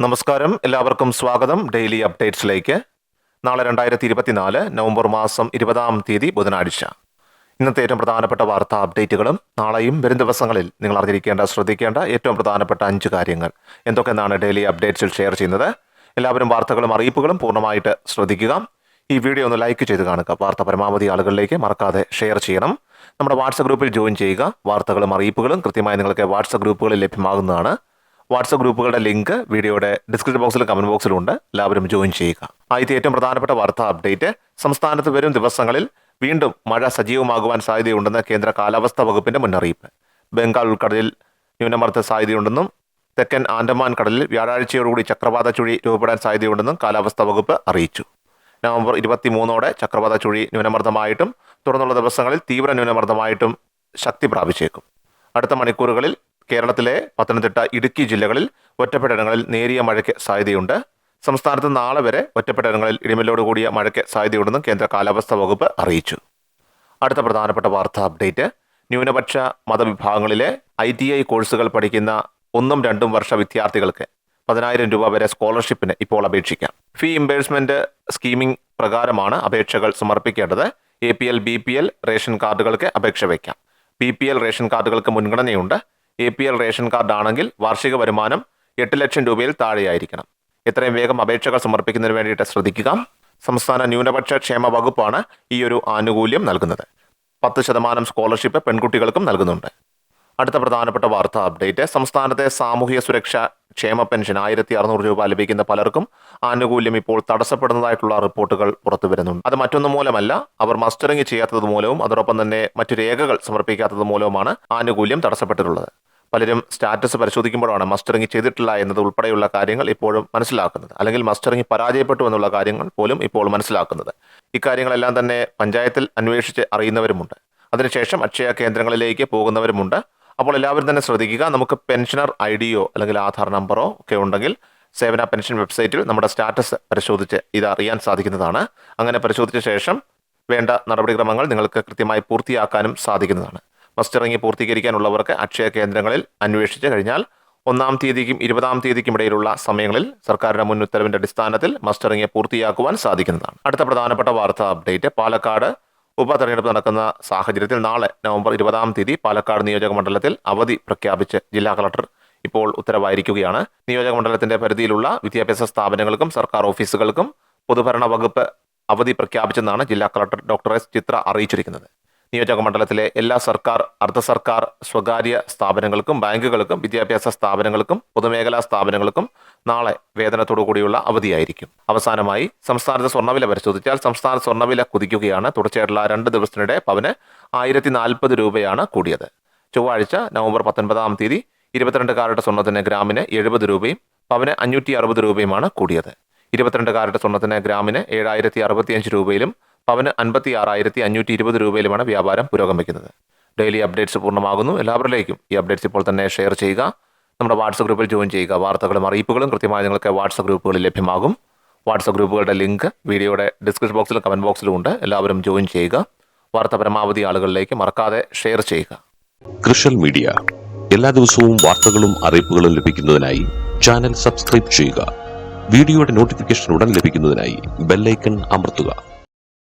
നമസ്കാരം. എല്ലാവർക്കും സ്വാഗതം. ഡെയിലി അപ്ഡേറ്റ്സിലേക്ക്. നാളെ രണ്ടായിരത്തി ഇരുപത്തിനാല് നവംബർ മാസം ഇരുപതാം തീയതി ബുധനാഴ്ച. ഇന്നത്തെ ഏറ്റവും പ്രധാനപ്പെട്ട വാർത്താ അപ്ഡേറ്റുകളും നാളെയും വരും ദിവസങ്ങളിൽ നിങ്ങൾ അറിഞ്ഞിരിക്കേണ്ട ശ്രദ്ധിക്കേണ്ട ഏറ്റവും പ്രധാനപ്പെട്ട അഞ്ച് കാര്യങ്ങൾ. എന്തൊക്കെയെന്നാണ് ഡെയിലി അപ്ഡേറ്റ്സിൽ ഷെയർ ചെയ്യുന്നത്. എല്ലാവരും വാർത്തകളും അറിയിപ്പുകളും പൂർണമായിട്ട് ശ്രദ്ധിക്കുക. ഈ വീഡിയോ ഒന്ന് ലൈക്ക് ചെയ്ത് കാണുക. വാർത്ത പരമാവധി ആളുകളിലേക്ക് മറക്കാതെ ഷെയർ ചെയ്യണം. നമ്മുടെ വാട്സപ്പ് ഗ്രൂപ്പിൽ ജോയിൻ ചെയ്യുക. വാർത്തകളും അറിയിപ്പുകളും കൃത്യമായി നിങ്ങൾക്ക് വാട്സപ്പ് ഗ്രൂപ്പുകളിൽ ലഭ്യമാകുന്നതാണ്. വാട്സപ്പ് ഗ്രൂപ്പുകളുടെ ലിങ്ക് വീഡിയോയുടെ ഡിസ്ക്രിപ്ഷൻ ബോക്സിലും കമന്റ് ബോക്സിലും ഉണ്ട് എല്ലാവരും ജോയിൻ ചെയ്യുക. ആദ്യത്തെ ഏറ്റവും പ്രധാനപ്പെട്ട വാർത്താ അപ്ഡേറ്റ്. സംസ്ഥാനത്ത് വരും ദിവസങ്ങളിൽ വീണ്ടും മഴ സജീവമാകുവാൻ സാധ്യതയുണ്ടെന്ന് കേന്ദ്ര കാലാവസ്ഥാ വകുപ്പിന്റെ മുന്നറിയിപ്പ്. ബംഗാൾ ഉൾക്കടലിൽ ന്യൂനമർദ്ദ സാധ്യതയുണ്ടെന്നും തെക്കൻ ആൻഡമാൻ കടലിൽ വ്യാഴാഴ്ചയോടുകൂടി ചക്രവാത ചുഴി രൂപപ്പെടാൻ സാധ്യതയുണ്ടെന്നും കാലാവസ്ഥാ വകുപ്പ് അറിയിച്ചു. നവംബർ ഇരുപത്തിമൂന്നോടെ ചക്രവാത ചുഴി ന്യൂനമർദ്ദമായിട്ടും തുടർന്നുള്ള ദിവസങ്ങളിൽ തീവ്ര ന്യൂനമർദ്ദമായിട്ടും ശക്തി പ്രാപിച്ചേക്കും. അടുത്ത മണിക്കൂറുകളിൽ കേരളത്തിലെ പത്തനംതിട്ട ഇടുക്കി ജില്ലകളിൽ ഒറ്റപ്പെട്ടയിടങ്ങളിൽ നേരിയ മഴയ്ക്ക് സാധ്യതയുണ്ട്. സംസ്ഥാനത്ത് നാളെ വരെ ഒറ്റപ്പെട്ടയിടങ്ങളിൽ ഇടിമിന്നലോട് കൂടിയ മഴയ്ക്ക് സാധ്യതയുണ്ടെന്നും കേന്ദ്ര കാലാവസ്ഥാ വകുപ്പ് അറിയിച്ചു. അടുത്ത പ്രധാനപ്പെട്ട വാർത്താ അപ്ഡേറ്റ്. ന്യൂനപക്ഷ മതവിഭാഗങ്ങളിലെ ഐ ടി ഐ കോഴ്സുകൾ പഠിക്കുന്ന ഒന്നും രണ്ടും വർഷ വിദ്യാർത്ഥികൾക്ക് പതിനായിരം രൂപ വരെ സ്കോളർഷിപ്പിന് ഇപ്പോൾ അപേക്ഷിക്കാം. ഫീ ഇംബേഴ്സ്മെന്റ് സ്കീമിംഗ് പ്രകാരമാണ് അപേക്ഷകൾ സമർപ്പിക്കേണ്ടത്. A P L B P L ration കാർഡുകൾക്ക് അപേക്ഷ വയ്ക്കാം. ബി പി എൽ റേഷൻ കാർഡുകൾക്ക് മുൻഗണനയുണ്ട്. A P L ration card ആണെങ്കിൽ വാർഷിക വരുമാനം എട്ട് ലക്ഷം രൂപയിൽ താഴെയായിരിക്കണം. എത്രയും വേഗം അപേക്ഷകൾ സമർപ്പിക്കുന്നതിന് വേണ്ടിയിട്ട് ശ്രദ്ധിക്കുക. സംസ്ഥാന ന്യൂനപക്ഷ ക്ഷേമ വകുപ്പാണ് ഈ ഒരു ആനുകൂല്യം നൽകുന്നത്. പത്ത് ശതമാനം സ്കോളർഷിപ്പ് പെൺകുട്ടികൾക്കും നൽകുന്നുണ്ട്. അടുത്ത പ്രധാനപ്പെട്ട വാർത്താ അപ്ഡേറ്റ്. സംസ്ഥാനത്തെ സാമൂഹിക സുരക്ഷ ക്ഷേമ പെൻഷൻ ആയിരത്തി അറുന്നൂറ് രൂപ ലഭിക്കുന്ന പലർക്കും ആനുകൂല്യം ഇപ്പോൾ തടസ്സപ്പെടുന്നതായിട്ടുള്ള റിപ്പോർട്ടുകൾ പുറത്തു വരുന്നുണ്ട്. അത് മറ്റൊന്നും മൂലമല്ല അവർ മസ്റ്ററിംഗ് ചെയ്യാത്തത് മൂലവും അതോടൊപ്പം തന്നെ മറ്റു രേഖകൾ സമർപ്പിക്കാത്തത് മൂലവുമാണ് ആനുകൂല്യം തടസ്സപ്പെട്ടിട്ടുള്ളത്. പലരും സ്റ്റാറ്റസ് പരിശോധിക്കുമ്പോഴാണ് മസ്റ്ററിംഗ് ചെയ്തിട്ടില്ല എന്നത് ഉൾപ്പെടെയുള്ള കാര്യങ്ങൾ ഇപ്പോഴും മനസ്സിലാക്കുന്നത്. അല്ലെങ്കിൽ മസ്റ്ററിംഗ് പരാജയപ്പെട്ടു എന്നുള്ള കാര്യങ്ങൾ പോലും ഇപ്പോൾ മനസ്സിലാക്കുന്നത്. ഇക്കാര്യങ്ങളെല്ലാം തന്നെ പഞ്ചായത്തിൽ അന്വേഷിച്ച് അറിയുന്നവരുമുണ്ട്. അതിനുശേഷം അക്ഷയ കേന്ദ്രങ്ങളിലേക്ക് പോകുന്നവരുമുണ്ട്. അപ്പോൾ എല്ലാവരും തന്നെ ശ്രദ്ധിക്കുക നമുക്ക് പെൻഷനർ ഐ ഡിയോ അല്ലെങ്കിൽ ആധാർ നമ്പറോ ഒക്കെ ഉണ്ടെങ്കിൽ സേവന പെൻഷൻ വെബ്സൈറ്റിൽ നമ്മുടെ സ്റ്റാറ്റസ് പരിശോധിച്ച് ഇത് അറിയാൻ സാധിക്കുന്നതാണ്. അങ്ങനെ പരിശോധിച്ച ശേഷം വേണ്ട നടപടിക്രമങ്ങൾ നിങ്ങൾക്ക് കൃത്യമായി പൂർത്തിയാക്കാനും സാധിക്കുന്നതാണ്. മസ്റ്ററിംഗ് പൂർത്തീകരിക്കാനുള്ളവർക്ക് അക്ഷയ കേന്ദ്രങ്ങളിൽ അന്വേഷിച്ച് കഴിഞ്ഞാൽ ഒന്നാം തീയതിക്കും ഇരുപതാം തീയതിക്കും ഇടയിലുള്ള സമയങ്ങളിൽ സർക്കാരിന്റെ മുൻ ഉത്തരവിന്റെ അടിസ്ഥാനത്തിൽ മസ്റ്ററിംഗ് പൂർത്തിയാക്കുവാൻ സാധിക്കുന്നതാണ്. അടുത്ത പ്രധാനപ്പെട്ട വാർത്താ അപ്ഡേറ്റ് പാലക്കാട് ഉപതെരഞ്ഞെടുപ്പ് നടക്കുന്ന സാഹചര്യത്തിൽ നാളെ നവംബർ ഇരുപതാം തീയതി പാലക്കാട് നിയോജക മണ്ഡലത്തിൽ അവധി പ്രഖ്യാപിച്ച് ജില്ലാ കളക്ടർ ഇപ്പോൾ ഉത്തരവായിരിക്കുകയാണ്. നിയോജക മണ്ഡലത്തിന്റെ പരിധിയിലുള്ള വിദ്യാഭ്യാസ സ്ഥാപനങ്ങൾക്കും സർക്കാർ ഓഫീസുകൾക്കും പൊതുഭരണ വകുപ്പ് അവധി പ്രഖ്യാപിച്ചെന്നാണ് ജില്ലാ കളക്ടർ ഡോക്ടർ എസ് ചിത്ര അറിയിച്ചിരിക്കുന്നത്. നിയോജക മണ്ഡലത്തിലെ എല്ലാ സർക്കാർ അർദ്ധ സർക്കാർ സ്വകാര്യ സ്ഥാപനങ്ങൾക്കും ബാങ്കുകൾക്കും വിദ്യാഭ്യാസ സ്ഥാപനങ്ങൾക്കും പൊതുമേഖലാ സ്ഥാപനങ്ങൾക്കും നാളെ വേതനത്തോടു കൂടിയുള്ള അവധിയായിരിക്കും. അവസാനമായി സംസ്ഥാനത്തെ സ്വർണവില പരിശോധിച്ചാൽ സംസ്ഥാന സ്വർണവില കുതിക്കുകയാണ്. തുടർച്ചയായിട്ടുള്ള രണ്ട് ദിവസത്തിനിടെ പവന് ആയിരത്തി നാൽപ്പത് രൂപയാണ് കൂടിയത്. ചൊവ്വാഴ്ച നവംബർ പത്തൊൻപതാം തീയതി ഇരുപത്തിരണ്ട് കാരുടെ സ്വർണത്തിന് ഗ്രാമിന് എഴുപത് രൂപയും പവന് അഞ്ഞൂറ്റി അറുപത് രൂപയുമാണ് കൂടിയത്. ഇരുപത്തിരണ്ട് കാരുടെ സ്വർണത്തിന് ഗ്രാമിന് ഏഴായിരത്തി അറുപത്തിയഞ്ച് രൂപയിലും പവന് അൻപത്തി ആറായിരത്തി അഞ്ഞൂറ്റി ഇരുപത് രൂപയിലുമാണ് വ്യാപാരം പുരോഗമിക്കുന്നത്. ഡെയിലി അപ്ഡേറ്റ്സ് പൂർണമാകുന്നു. എല്ലാവരിലേക്കും ഈ അപ്ഡേറ്റ്സ് ഇപ്പോൾ തന്നെ ഷെയർ ചെയ്യുക. നമ്മുടെ വാട്സപ്പ് ഗ്രൂപ്പിൽ ജോയിൻ ചെയ്യുക. വാർത്തകളും അറിയിപ്പുകളും കൃത്യമായി നിങ്ങൾക്ക് വാട്സപ്പ് ഗ്രൂപ്പുകളിൽ ലഭ്യമാകും. വാട്സപ്പ് ഗ്രൂപ്പുകളുടെ ലിങ്ക് വീഡിയോയുടെ ഡിസ്ക്രിപ്ഷൻ ബോക്സിലും കമന്റ് ബോക്സിലും ഉണ്ട്. എല്ലാവരും ജോയിൻ ചെയ്യുക. വാർത്ത പരമാവധി ആളുകളിലേക്ക് മറക്കാതെ ഷെയർ ചെയ്യുക. കൃഷൽ മീഡിയ. എല്ലാ ദിവസവും വാർത്തകളും അറിയിപ്പുകളും ലഭിക്കുന്നതിനായി ചാനൽ സബ്സ്ക്രൈബ് ചെയ്യുക. വീഡിയോയുടെ നോട്ടിഫിക്കേഷൻ ഉടൻ ലഭിക്കുന്നതിനായി ബെല്ലൈക്കൺ അമർത്തുക.